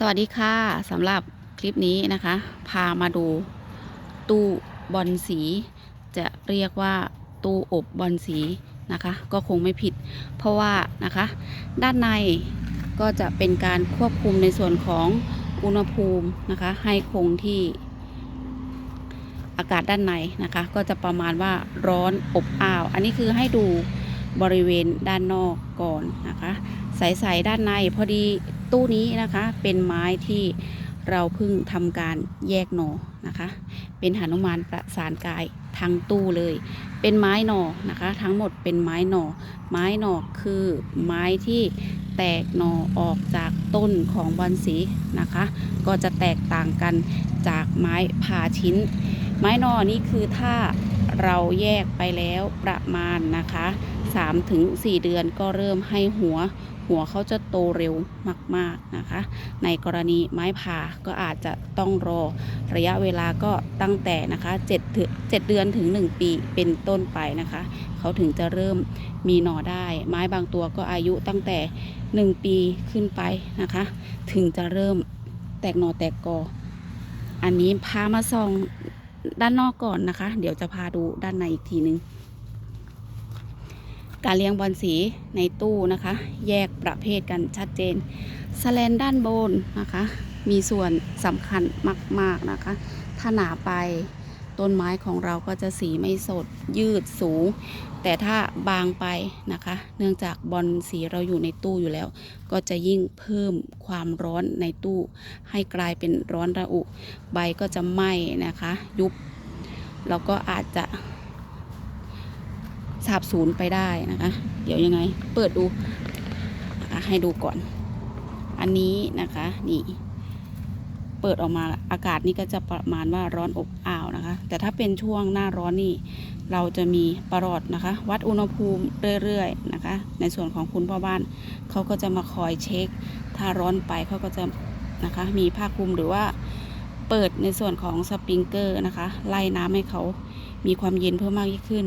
สวัสดีค่ะสำหรับคลิปนี้นะคะ พามาดูตู้บอลสี จะเรียกว่าตู้อบบอลสีนะคะ ก็คงไม่ผิด เพราะว่านะคะ ด้านในก็จะเป็นการควบคุมในส่วนของอุณหภูมินะคะ ให้คงที่อากาศด้านในนะคะ ก็จะประมาณว่าร้อนอบอ้าว อันนี้คือให้ดูบริเวณด้านนอกก่อนนะคะ ใสๆด้านในพอดี ตู้นี้นะคะ เป็นไม้ที่เราเพิ่งทำการแยกหนอนะคะ เป็นหนุมานประสานกายทั้งตู้เลย เป็นไม้หนอนะคะ ทั้งหมดเป็นไม้หนอ ไม้หนอคือไม้ที่แตกหน่อออกจากต้นของบอนสีนะคะ ก็จะแตกต่างกันจากไม้ผ่าชิ้น ไม้หนอนี่คือถ้า เราแยกไปแล้วประมาณนะคะ3ถึง4เดือนก็เริ่มให้หัว หัวเขาจะโตเร็วมาก ๆนะคะ ในกรณีไม้ผ่าก็อาจจะต้องรอระยะเวลาก็ตั้งแต่นะคะ7ถึง7เดือนถึง 1 ปีเป็นต้นไปนะคะ เขาถึงจะเริ่มมีหน่อได้ ไม้บางตัวก็อายุตั้งแต่ 1 ปีขึ้นไปนะคะ ถึงจะเริ่มแตกหน่อแตกกออันนี้พามาส่อง ด้านนอกก่อนนะคะ เดี๋ยวจะพาดูด้านในอีกทีนึง การเลี้ยงบอลสีในตู้นะคะ แยกประเภทกันชัดเจนสแลนด้านบนนะคะ มีส่วนสำคัญมาก ๆนะคะ ถ้าหนาไป ต้นไม้ของเราก็จะสีไม่สดยืดสูง แต่ถ้าบางไปนะคะ เนื่องจากบอลสีเราอยู่ในตู้อยู่แล้ว ก็จะยิ่งเพิ่มความร้อนในตู้ ให้กลายเป็นร้อนระอุ ใบก็จะไหม้นะคะ ยุบแล้วก็อาจจะสาบสูญไปได้นะคะ เดี๋ยวยังไง เปิดดูให้ดูก่อน อันนี้นะคะนี่ ปิดออกมาอากาศนี่ก็จะประมาณว่าร้อนอบอ้าวนะคะ แต่ถ้าเป็นช่วงหน้าร้อนนี่ เราจะมีประหลอดนะคะ วัดอุณหภูมิเรื่อยๆนะคะ ในส่วนของคุณพ่อบ้านเขาก็จะมาคอยเช็ค ถ้าร้อนไปเขาก็จะนะคะ มีผ้าคลุมหรือว่าเปิดในส่วนของสปริงเกอร์นะคะ ไล่น้ำให้เขามีความเย็นเพิ่มมากยิ่งขึ้น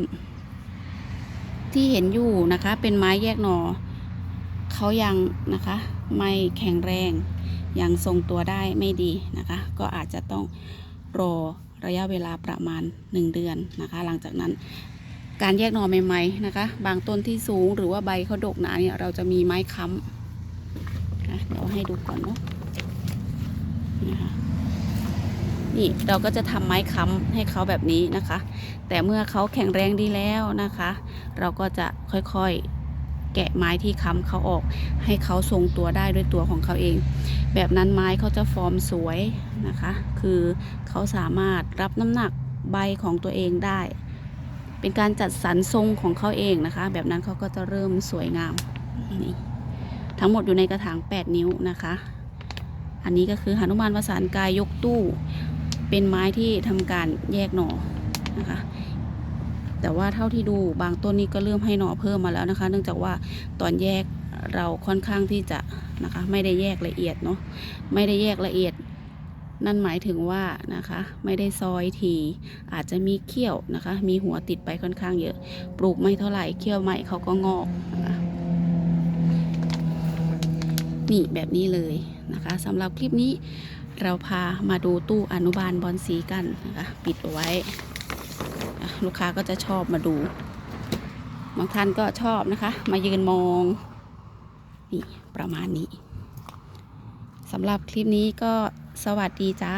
ที่เห็นอยู่นะคะเป็นไม้แยกหนอเขายังนะคะ ไม่แข็งแรง ยังทรงตัวได้ไม่ดีนะคะ ก็อาจจะต้องรอระยะเวลาประมาณ 1 เดือนนะคะ หลังจากนั้นการแยกหน่อใหม่ๆนะคะ บางต้นที่สูงหรือว่าใบเขาดกหนาเนี่ยเราจะมีไม้ค้ำนะเดี๋ยวให้ดูก่อนเนาะนะคะนี่เราก็จะทำไม้ค้ำให้เขาแบบนี้นะคะ แต่เมื่อเขาแข็งแรงดีแล้วนะคะ เราก็จะค่อยๆ แกะไม้ที่ค้ำเขาออก ให้เขาทรงตัวได้ด้วยตัวของเขาเอง แบบนั้นไม้เขาจะฟอร์มสวยนะคะ คือเขาสามารถรับน้ำหนักใบของตัวเองได้ เป็นการจัดสรรทรงของเขาเองนะคะ แบบนั้นเขาก็จะเริ่มสวยงามนี่ทั้งหมดอยู่ในกระถาง 8 นิ้วนะคะ อันนี้ก็คือหนุมานประสานกายยกตู้ เป็นไม้ที่ทำการแยกหน่อนะคะ แต่ว่าเท่าที่ดูบางต้นนี้ก็เริ่มให้หน่อเพิ่มมาแล้วนะคะ เนื่องจากว่าตอนแยกเราค่อนข้างที่จะนะคะ ไม่ได้แยกละเอียดเนาะไม่ได้แยกละเอียด นั่นหมายถึงว่านะคะ ไม่ได้ซอยทีอาจจะมีเขี้ยวนะคะ มีหัวติดไปค่อนข้างเยอะ ปลูกไม่เท่าไหร่เขี้ยวใหม่เขาก็งอกนะคะนี่แบบนี้เลยนะคะสำหรับคลิปนี้เราพามาดูตู้อนุบาลบอลสีกันนะคะ ปิดเอาไว้ ลูกค้าก็จะชอบมาดู บางท่านก็ชอบนะคะ มายืนมองนี่ประมาณนี้สำหรับคลิปนี้ก็สวัสดีจ้า